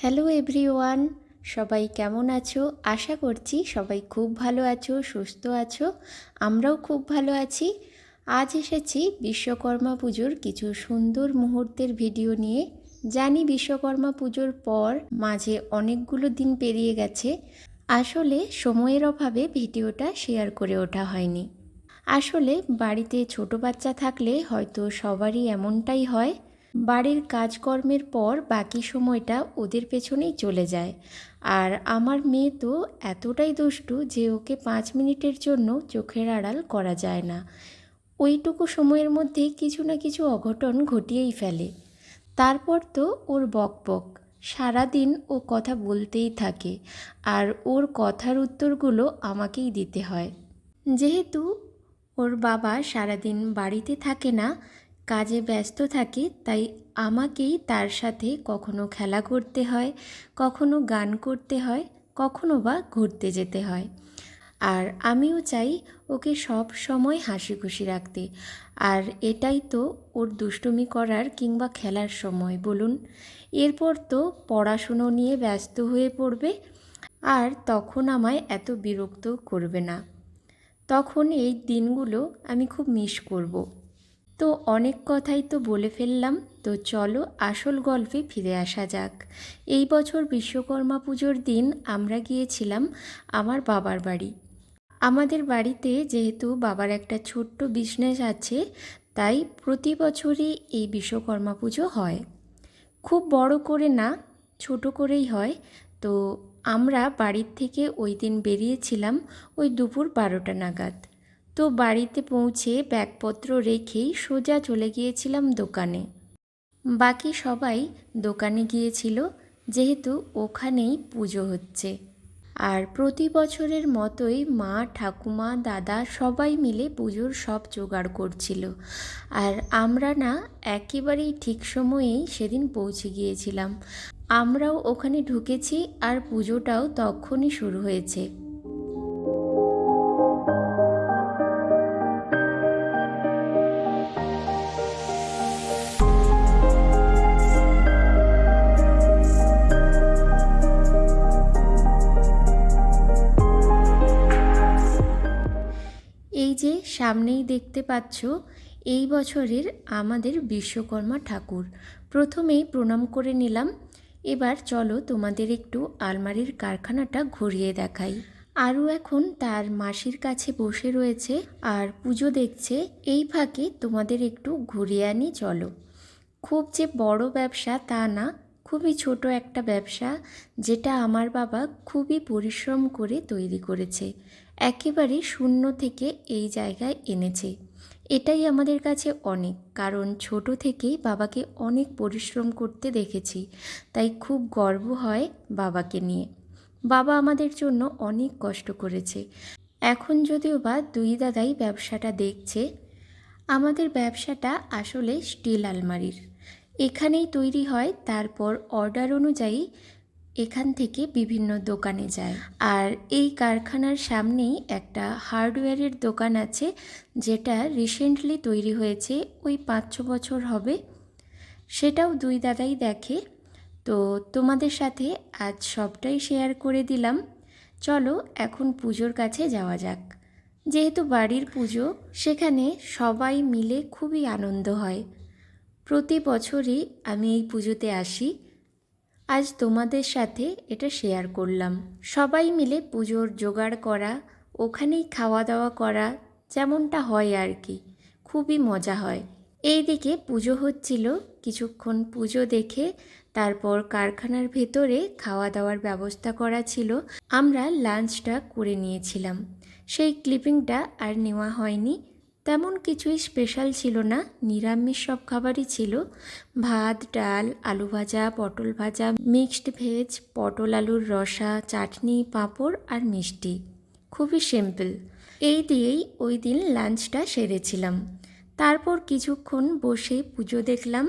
Hello everyone, সবাই কেমন আছো? আশা করছি সবাই খুব ভালো আছো, সুস্থ আছো, আমরাও খুব ভালো আছি। আজ এসেছি বিশ্বকর্মা পুজোর কিছু সুন্দর মুহূর্তের ভিডিও নিয়ে। জানি বিশ্বকর্মা পুজোর পর মাঝে অনেকগুলো দিন পেরিয়ে গেছে। আসলে সময়ের অভাবে ভিডিওটা শেয়ার করে ওঠা হয়নি। আসলে বাড়িতে ছোট বাচ্চা থাকলে হয়তো সবারই এমনটাই হয়। বাড়ির কাজকর্মের পর বাকি সময়টা ওদের পেছনেই চলে যায়। আর আমার মেয়ে তো এতটাই দুষ্টু যে ওকে পাঁচ মিনিটের জন্য চোখের আড়াল করা যায় না। ওইটুকু সময়ের মধ্যে কিছু না কিছু অঘটন ঘটিয়েই ফেলে। তারপর তো ওর বক বক সারাদিন ও কথা বলতেই থাকে আর ওর কথার উত্তরগুলো আমাকেই দিতে হয়। যেহেতু ওর বাবা সারাদিন বাড়িতে থাকে না কাজে ব্যস্ত থাকে, তাই আমাকেই তার সাথে কখনো খেলা করতে হয়, কখনো গান করতে হয়, কখনো বা ঘুরতে যেতে হয়। আর আমিও চাই ওকে সব সময় হাসি খুশি রাখতে। আর এটাই তো ওর দুষ্টুমি করার কিংবা খেলার সময়, বলুন। এরপর তো পড়াশুনো নিয়ে ব্যস্ত হয়ে পড়বে, আর তখন আমায় এত বিরক্ত করবে না। তখন এই দিনগুলো আমি খুব মিস করব। তো অনেক কথাই তো বলে ফেললাম। তো চলো আসল গল্পে ফিরে আসা যাক। এই বছর বিশ্বকর্মা পুজোর দিন আমরা গিয়েছিলাম আমার বাবার বাড়ি। আমাদের বাড়িতে যেহেতু বাবার একটা ছোট্ট বিজনেস আছে, তাই প্রতি বছরই এই বিশ্বকর্মা পুজো হয়। খুব বড় করে না, ছোট করেই হয়। তো আমরা বাড়ির থেকে ওই দিন বেরিয়েছিলাম ওই দুপুর বারোটা নাগাদ। তো বাড়িতে পৌঁছে ব্যাগপত্র রেখেই সোজা চলে গিয়েছিলাম দোকানে। বাকি সবাই দোকানে গিয়েছিল, যেহেতু ওখানেই পুজো হচ্ছে। আর প্রতি বছরের মতোই মা, ঠাকুমা, দাদা সবাই মিলে পুজোর সব জোগাড় করছিল। আর আমরা না একেবারেই ঠিক সময়েই সেদিন পৌঁছে গিয়েছিলাম। আমরাও ওখানে ঢুকেছি আর পুজোটাও তখনই শুরু হয়েছে। সামনেই দেখতে পাচ্ছ এই বছরের আমাদের বিশ্বকর্মা ঠাকুর। প্রথমেই প্রণাম করে নিলাম। এবার চলো তোমাদের একটু আলমারির কারখানাটা ঘুরিয়ে দেখাই। আরও এখন তার মাসির কাছে বসে রয়েছে আর পুজো দেখছে। এই ফাঁকে তোমাদের একটু ঘুরিয়ে আনি, চলো। খুব যে বড় ব্যবসা তা না খুবই ছোট একটা ব্যবসা যেটা আমার বাবা খুবই পরিশ্রম করে তৈরি করেছে। একেবারে শূন্য থেকে এই জায়গায় এনেছে। এটাই আমাদের কাছে অনেক, কারণ ছোট থেকেই বাবাকে অনেক পরিশ্রম করতে দেখেছি, তাই খুব গর্ব হয় বাবাকে নিয়ে। বাবা আমাদের জন্য অনেক কষ্ট করেছে। এখন যদিও বা দুই দাদাই ব্যবসাটা দেখছে, আমাদের ব্যবসাটা আসলে স্টিল আলমারির। এখানেই তৈরি হয়, তারপর অর্ডার অনুযায়ী এখান থেকে বিভিন্ন দোকানে যায়। আর এই কারখানার সামনেই একটা হার্ডওয়্যারের দোকান আছে, যেটা রিসেন্টলি তৈরি হয়েছে, ওই পাঁচ ছ বছর হবে। সেটাও দুই দাদাই দেখে। তো তোমাদের সাথে আজ সবটাই শেয়ার করে দিলাম। চলো এখন পুজোর কাছে যাওয়া যাক। যেহেতু বাড়ির পুজো, সেখানে সবাই মিলে খুবই আনন্দ হয়। প্রতি বছরই আমি এই পুজোতে আসি। আজ তোমাদের সাথে এটা শেয়ার করলাম। সবাই মিলে পুজোর জোগাড় করা, ওখানেই খাওয়া দাওয়া করা, যেমনটা হয় আর কি। খুবই মজা হয়। এই দিকে পুজো হচ্ছিল, কিছুক্ষণ পুজো দেখে, তারপর কারখানার ভেতরে খাওয়া দাওয়ার ব্যবস্থা করা ছিল। আমরা লাঞ্চটা করে নিয়েছিলাম। সেই ক্লিপিংটা আর নেওয়া হয়নি। তেমন কিছুই স্পেশাল ছিল না। নিরামিষ সব খাবারই ছিল। ভাত, ডাল, আলু ভাজা, পটল ভাজা মিক্সড ভেজ পটল আলুর রসা, চাটনি, পাঁপড় আর মিষ্টি। খুবই সিম্পল এই দিয়েই ওই দিন লাঞ্চটা সেরেছিলাম। তারপর কিছুক্ষণ বসে পুজো দেখলাম।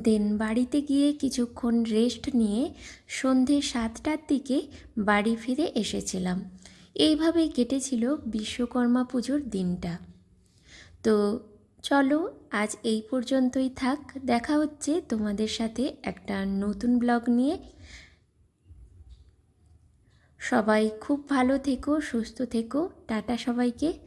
দেন বাড়িতে গিয়ে কিছুক্ষণ রেস্ট নিয়ে সন্ধে সাতটার দিকে বাড়ি ফিরে এসেছিলাম। এইভাবেই কেটেছিল বিশ্বকর্মা পুজোর দিনটা। তো চলো, আজ এই পর্যন্তই থাক। দেখা হচ্ছে তোমাদের সাথে একটা নতুন ব্লগ নিয়ে। সবাই খুব ভালো থেকো, সুস্থ থেকো। টাটা সবাইকে।